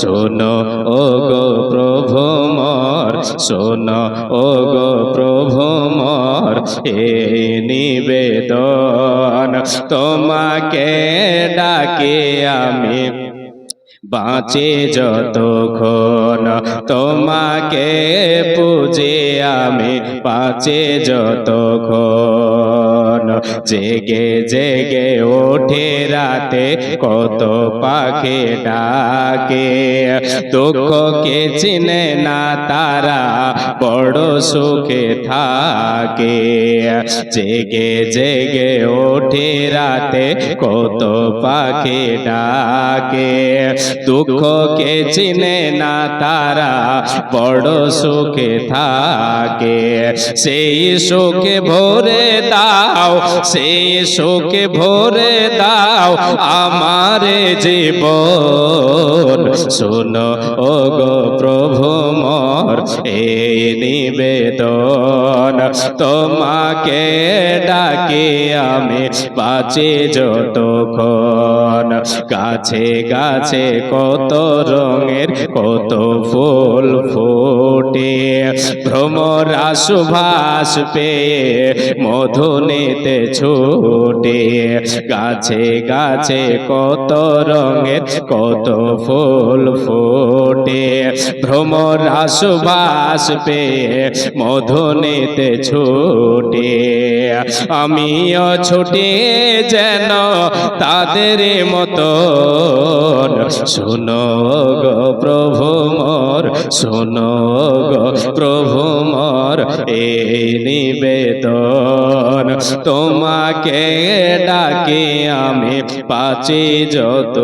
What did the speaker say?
শোনো ও গো প্রভু মর, শোনো ও গো প্রভু মর, এ নিবেদন তোমাকে ডাকে আমি। বাঁচে যতক্ষণ তোমাকে পুজে আমি, বাঁচে যতক্ষণ জেগে জেগে ওঠে রাতে কত পাখি ডাকে। দুঃখকে চিনে না তারা, বড় সুখে থাকে। জেগে জেগে ওঠে রাতে কত পাখি ডাকে। দুঃখকে চিনে না তারা, বড় সুখে থাকে। সেই সুখে ভরে দাও সেই সুখে ভরে দাও আমারে জীবন। শোনো ও গো প্রভু মর এই নিবেদন তোমাকে ডাকে আমি, বাঁচে যতক্ষণ। গাছে গাছে কত রঙের, কত ফুল ফোটে। ভ্রমরা সুভাষ পেয়ে মধু নিতে ছুটে। গাছে গাছে কত রঙের, কত ফুল ফোটে। ভ্রমরা সুভাষ পেয়ে মধু নিতে ছোটে। আমিও ছোটে যেন তাদের মতো শোনো গো প্রভু মোর, শোনো গো প্রভু মোর, এই নিবেদন। তোমাকে ডাকে আমি পাচি যত